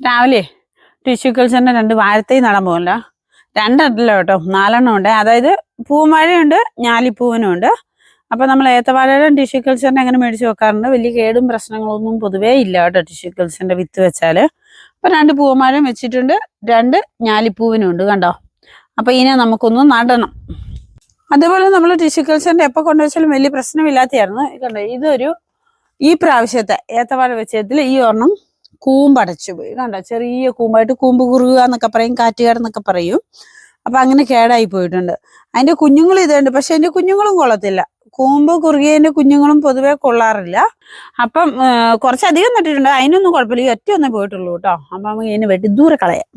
രാവിലെ ടിഷ്യൂ കൾച്ചറിന്റെ രണ്ട് വാഴത്തൈ നടാൻ പോകുമല്ലോ രണ്ടെണ്ണല്ലോ കേട്ടോ നാലെണ്ണം ഉണ്ട്. അതായത് പൂമഴയുണ്ട് ഞാലിപ്പൂവനും ഉണ്ട് അപ്പൊ നമ്മൾ ഏത്തവാഴയുടെ ടിഷ്യൂ കൾച്ചറിനെ അങ്ങനെ മേടിച്ച് വെക്കാറുണ്ട്? വലിയ കേടും പ്രശ്നങ്ങളൊന്നും പൊതുവേ ഇല്ല കേട്ടോ ടിഷ്യൂ കൾച്ചറിന്റെ വിത്ത് വെച്ചാൽ. അപ്പൊ രണ്ട് പൂവന്മാരും വെച്ചിട്ടുണ്ട് രണ്ട് ഞാലിപ്പൂവിനും ഉണ്ട് കണ്ടോ? അപ്പൊ ഇതിനെ നമുക്കൊന്ന് നടണം. അതുപോലെ നമ്മൾ ടിഷ്യൂ കൾച്ചറിന്റെ എപ്പോൾ കൊണ്ടുവച്ചാലും വലിയ പ്രശ്നമില്ലാത്തതായിരുന്നു. കണ്ടോ ഇതൊരു ഈ പ്രാവശ്യത്തെ ഏത്തവാഴ വെച്ചതിൽ ഈ ഒരെണ്ണം കൂമ്പടച്ചു പോയി. കണ്ടോ? ചെറിയ കൂമ്പായിട്ട് കൂമ്പ് കുറുക എന്നൊക്കെ പറയും കാറ്റുകാരെന്നൊക്കെ പറയും. അപ്പൊ അങ്ങനെ കേടായി പോയിട്ടുണ്ട്. അതിന്റെ കുഞ്ഞുങ്ങൾ ഇതുണ്ട്. പക്ഷെ അതിന്റെ കുഞ്ഞുങ്ങളും കൊള്ളത്തില്ല. കൂമ്പ് കുറുകിയതിന്റെ കുഞ്ഞുങ്ങളും പൊതുവെ കൊള്ളാറില്ല. അപ്പം കുറച്ചധികം നട്ടിട്ടുണ്ട്. അതിനൊന്നും കുഴപ്പമില്ല. ഈ ഒറ്റ ഒന്നേ പോയിട്ടുള്ളൂ കേട്ടോ. അപ്പം ഇതിനെ വെട്ടി ദൂരെ കളയാം.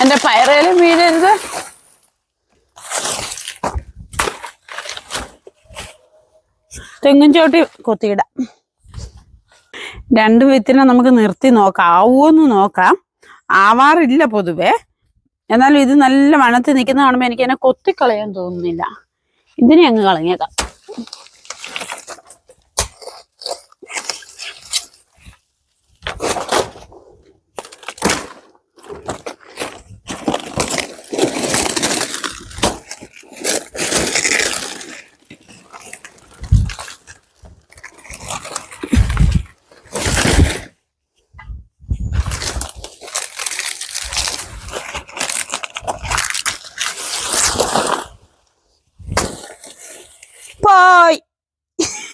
എന്റെ പയറേലും വീഴരുത് തെങ്ങും ചോട്ടി കൊത്തിയിടാം. രണ്ട് വിത്തിനെ നമുക്ക് നിർത്തി നോക്കാം. ആവുമെന്ന് നോക്കാം. ആവാറില്ല പൊതുവെ. എന്നാലും ഇത് നല്ല മണത്ത് നിൽക്കുന്ന കാണുമ്പോൾ എനിക്ക് എന്നെ കൊത്തിക്കളയാൻ തോന്നുന്നില്ല. ഇതിനെ അങ്ങ് കളഞ്ഞേക്കാം. バイ